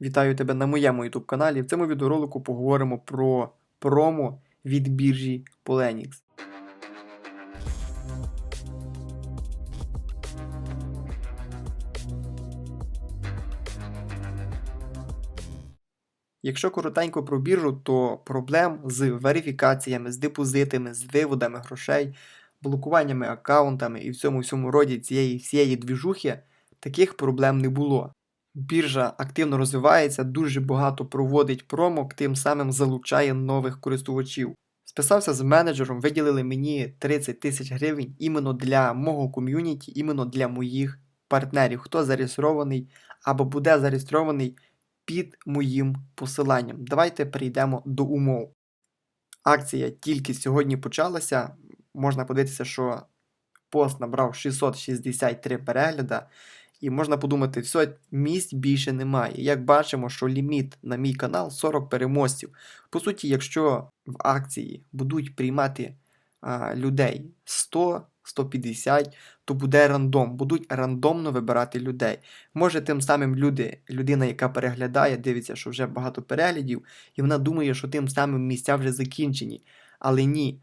Вітаю тебе на моєму YouTube каналі. В цьому відеоролику поговоримо про промо від біржі Polenix. Якщо коротенько про біржу, то проблем з верифікаціями, з депозитами, з виводами грошей, блокуваннями аккаунтами і в цьому всьому роді цієї всієї двіжухи таких проблем не було. Біржа активно розвивається, дуже багато проводить промок, тим самим залучає нових користувачів. Списався з менеджером, виділили мені 30 тисяч гривень іменно для мого ком'юніті, іменно для моїх партнерів, хто зареєстрований або буде зареєстрований під моїм посиланням. Давайте перейдемо до умов. Акція тільки сьогодні почалася. Можна подивитися, що пост набрав 663 перегляда. І можна подумати, все, місць більше немає. Як бачимо, що ліміт на мій канал 40 переможців. По суті, якщо в акції будуть приймати а, людей 100, 150, то буде рандом, будуть рандомно вибирати людей. Може, тим самим люди, людина, яка переглядає, дивиться, що вже багато переглядів, і вона думає, що тим самим місця вже закінчені. Але ні.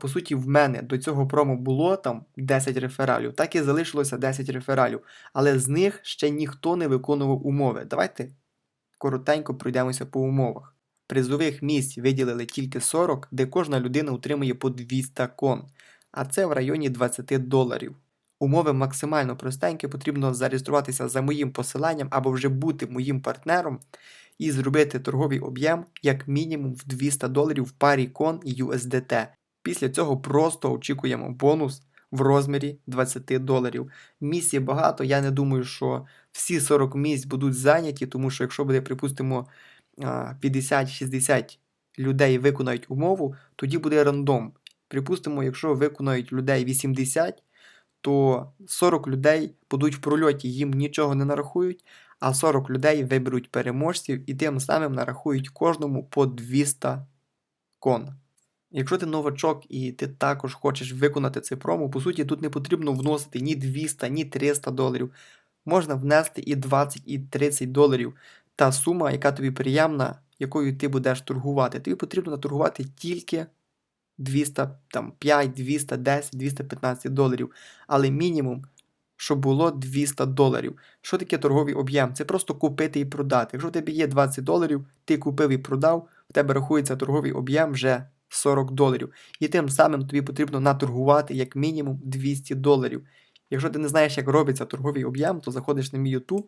По суті, в мене до цього промо було там 10 рефералів, так і залишилося 10 рефералів, але з них ще ніхто не виконував умови. Давайте коротенько пройдемося по умовах. Призових місць виділили тільки 40, де кожна людина отримує по 200 кон, а це в районі 20 доларів. Умови максимально простенькі, потрібно зареєструватися за моїм посиланням або вже бути моїм партнером і зробити торговий об'єм як мінімум в 200 доларів в парі кон USDT. Після цього просто очікуємо бонус в розмірі 20 доларів. Місць є багато, я не думаю, що всі 40 місць будуть зайняті, тому що якщо буде, припустимо, 50-60 людей виконають умову, тоді буде рандом. Припустимо, якщо виконають людей 80, то 40 людей будуть в прольоті, їм нічого не нарахують, а 40 людей виберуть переможців і тим самим нарахують кожному по 200 кон. Якщо ти новачок і ти також хочеш виконати цей промо, по суті, тут не потрібно вносити ні 200, ні 300 доларів. Можна внести і 20, і 30 доларів. Та сума, яка тобі приємна, якою ти будеш торгувати. Тобі потрібно наторгувати тільки 205, 210, 215 доларів. Але мінімум, щоб було 200 доларів. Що таке торговий об'єм? Це просто купити і продати. Якщо в тебе є 20 доларів, ти купив і продав, в тебе рахується торговий об'єм вже 40 доларів. І тим самим тобі потрібно наторгувати як мінімум 200 доларів. Якщо ти не знаєш, як робиться торговий об'єм, то заходиш на мій YouTube,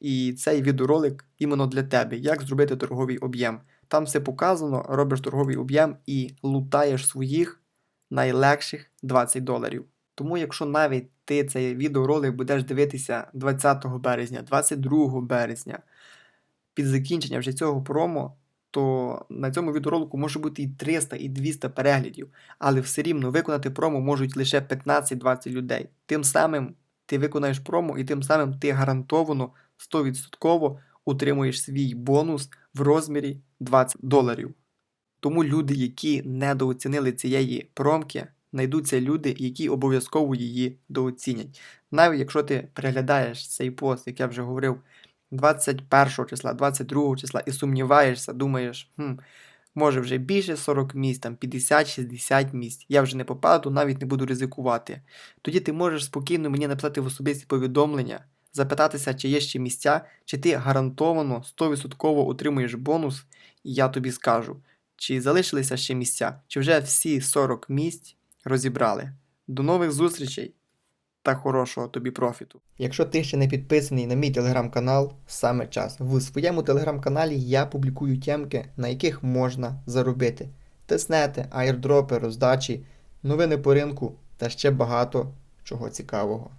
і цей відеоролик іменно для тебе, як зробити торговий об'єм. Там все показано, робиш торговий об'єм і лутаєш своїх найлегших 20 доларів. Тому, якщо навіть ти цей відеоролик будеш дивитися 20 березня, 22 березня, під закінчення вже цього промо, то на цьому відеоролику може бути і 300, і 200 переглядів, але все рівно виконати промо можуть лише 15-20 людей. Тим самим ти виконаєш промо, і тим самим ти гарантовано 100% утримуєш свій бонус в розмірі 20 доларів. Тому люди, які недооцінили цієї промки, знайдуться люди, які обов'язково її дооцінять. Навіть якщо ти переглядаєш цей пост, як я вже говорив, 21 числа, 22 числа і сумніваєшся, думаєш, хм, може вже більше 40 місць, там 50-60 місць, я вже не попаду, навіть не буду ризикувати. Тоді ти можеш спокійно мені написати в особисті повідомлення, запитатися, чи є ще місця, чи ти гарантовано 100% отримуєш бонус, і я тобі скажу, чи залишилися ще місця, чи вже всі 40 місць розібрали. До нових зустрічей! Та хорошого тобі профіту. Якщо ти ще не підписаний на мій телеграм-канал, саме час. В своєму телеграм-каналі я публікую темки, на яких можна заробити. Теснети, айрдропи, роздачі, новини по ринку та ще багато чого цікавого.